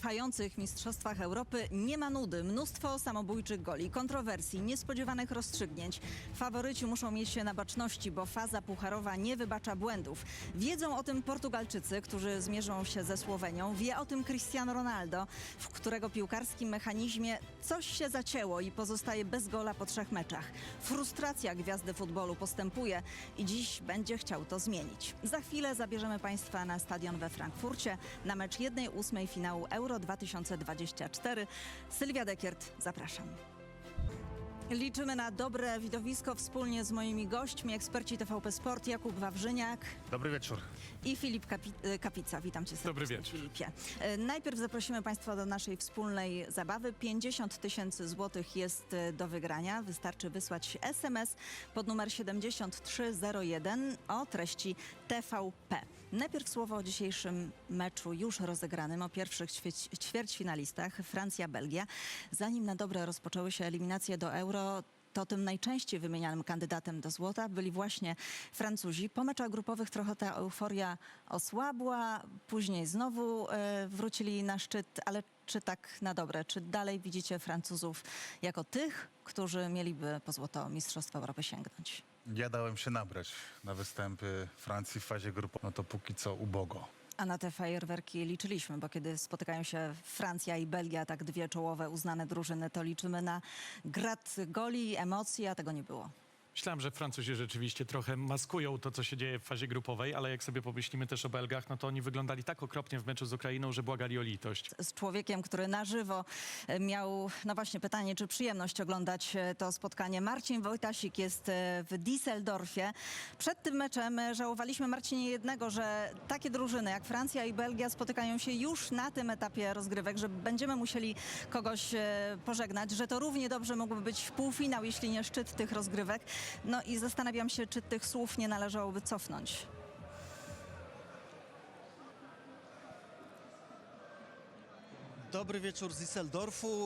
trwających Mistrzostwach Europy nie ma nudy. Mnóstwo samobójczych goli, kontrowersji, niespodziewanych rozstrzygnięć. Faworyci muszą mieć się na baczności, bo faza pucharowa nie wybacza błędów. Wiedzą o tym Portugalczycy, którzy zmierzą się ze Słowenią. Wie o tym Cristiano Ronaldo, w którego piłkarskim mechanizmie coś się zacięło i pozostaje bez gola po trzech meczach. Frustracja gwiazdy futbolu postępuje i dziś będzie chciał to zmienić. Za chwilę zabierzemy Państwa na stadion we Frankfurcie na mecz 1-8 finału Euro 2024. Sylwia Dekiert, zapraszam. Liczymy na dobre widowisko wspólnie z moimi gośćmi, eksperci TVP Sport, Jakub Wawrzyniak Dobry wieczór. i Filip Kapi- e, Kapica. Witam cię serdecznie, Dobry wieczór. Filipie. E, Najpierw zaprosimy Państwa do naszej wspólnej zabawy. 50 tysięcy złotych jest e, do wygrania. Wystarczy wysłać SMS pod numer 7301 o treści TVP. Najpierw słowo o dzisiejszym meczu już rozegranym, o pierwszych ćwie- ćwierćfinalistach Francja-Belgia. Zanim na dobre rozpoczęły się eliminacje do Euro, to tym najczęściej wymienianym kandydatem do złota byli właśnie Francuzi. Po meczach grupowych trochę ta euforia osłabła, później znowu e, wrócili na szczyt, ale czy tak na dobre? Czy dalej widzicie Francuzów jako tych, którzy mieliby po złoto Mistrzostwa Europy sięgnąć? Ja dałem się nabrać na występy Francji w fazie grupowej. No to póki co ubogo. A na te fajerwerki liczyliśmy, bo kiedy spotykają się Francja i Belgia, tak dwie czołowe, uznane drużyny, to liczymy na grat goli, emocji, a tego nie było. Myślałem, że Francuzi rzeczywiście trochę maskują to, co się dzieje w fazie grupowej, ale jak sobie pomyślimy też o Belgach, no to oni wyglądali tak okropnie w meczu z Ukrainą, że błagali o litość. z człowiekiem, który na żywo e, miał, no właśnie pytanie, czy przyjemność oglądać e, to spotkanie. Marcin Wojtasik jest e, w Düsseldorfie. Przed tym meczem żałowaliśmy Marcinie jednego, że takie drużyny jak Francja i Belgia spotykają się już na tym etapie rozgrywek, że będziemy musieli kogoś pożegnać, że to równie dobrze mógłby być półfinał, jeśli nie szczyt tych rozgrywek. No i zastanawiam się, czy tych słów nie należałoby cofnąć. Dobry wieczór z Düsseldorfu.